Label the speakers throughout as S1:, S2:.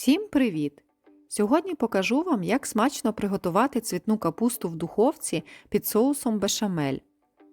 S1: Всім привіт! Сьогодні покажу вам, як смачно приготувати цвітну капусту в духовці під соусом бешамель.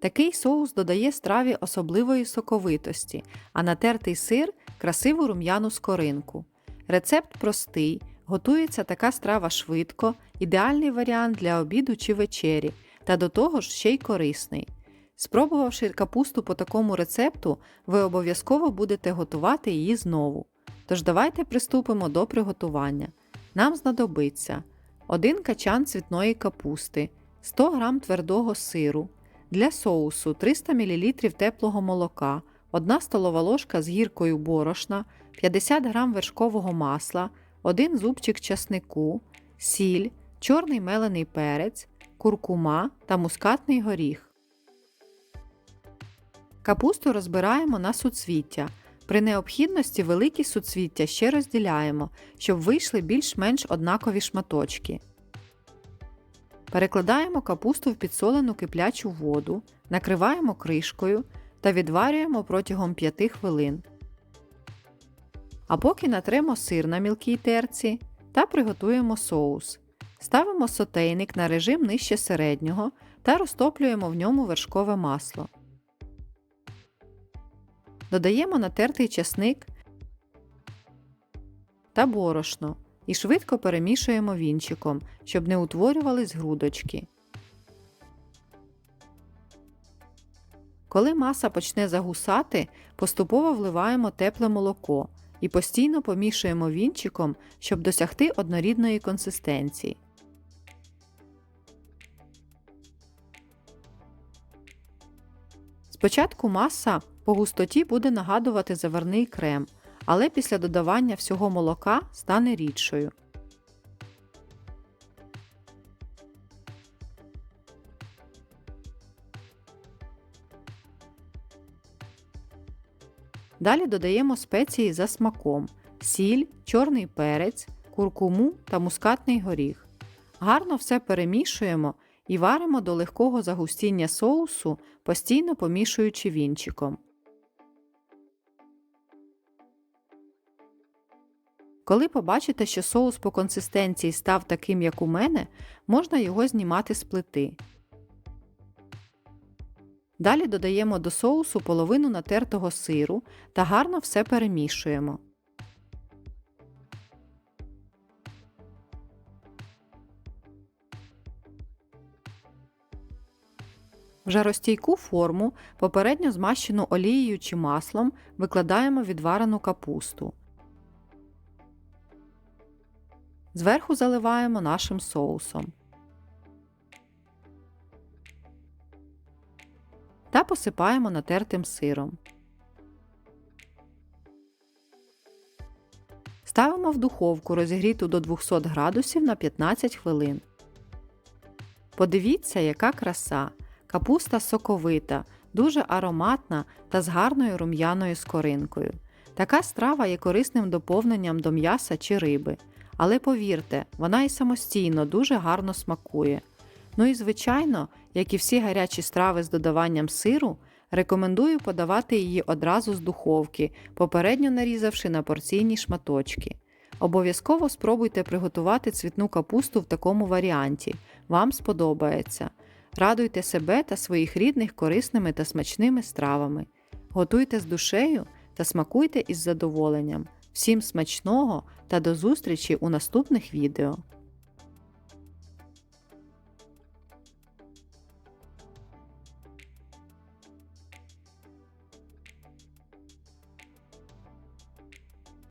S1: Такий соус додає страві особливої соковитості, а натертий сир красиву рум'яну скоринку. Рецепт простий, готується така страва швидко, ідеальний варіант для обіду чи вечері, та до того ж ще й корисний. Спробувавши капусту по такому рецепту, ви обов'язково будете готувати її знову. Тож давайте приступимо до приготування. Нам знадобиться 1 качан цвітної капусти, 100 г твердого сиру, для соусу 300 мл теплого молока, 1 столова ложка з гіркою борошна, 50 г вершкового масла, 1 зубчик часнику, сіль, чорний мелений перець, куркума та мускатний горіх. Капусту розбираємо на суцвіття. При необхідності великі суцвіття ще розділяємо, щоб вийшли більш-менш однакові шматочки. Перекладаємо капусту в підсолену киплячу воду, накриваємо кришкою та відварюємо протягом 5 хвилин. А поки натремо сир на мілкій терці та приготуємо соус. Ставимо сотейник на режим нижче середнього та розтоплюємо в ньому вершкове масло. Додаємо натертий часник та борошно і швидко перемішуємо вінчиком, щоб не утворювались грудочки. Коли маса почне загусати, поступово вливаємо тепле молоко і постійно помішуємо вінчиком, щоб досягти однорідної консистенції. Спочатку маса по густоті буде нагадувати заварний крем, але після додавання всього молока стане рідшою. Далі додаємо спеції за смаком: сіль, чорний перець, куркуму та мускатний горіх. Гарно все перемішуємо і варимо до легкого загустіння соусу, постійно помішуючи вінчиком. Коли побачите, що соус по консистенції став таким, як у мене, можна його знімати з плити. Далі додаємо до соусу половину натертого сиру та гарно все перемішуємо. Жаростійку форму, попередньо змащену олією чи маслом, викладаємо відварену капусту. Зверху заливаємо нашим соусом. Та посипаємо натертим сиром. Ставимо в духовку розігріту до 200 градусів на 15 хвилин. Подивіться, яка краса! Капуста соковита, дуже ароматна та з гарною рум'яною скоринкою. Така страва є корисним доповненням до м'яса чи риби. Але повірте, вона і самостійно дуже гарно смакує. Ну і звичайно, як і всі гарячі страви з додаванням сиру, рекомендую подавати її одразу з духовки, попередньо нарізавши на порційні шматочки. Обов'язково спробуйте приготувати цвітну капусту в такому варіанті, вам сподобається. Радуйте себе та своїх рідних корисними та смачними стравами. Готуйте з душею та смакуйте із задоволенням. Всім смачного та до зустрічі у наступних відео!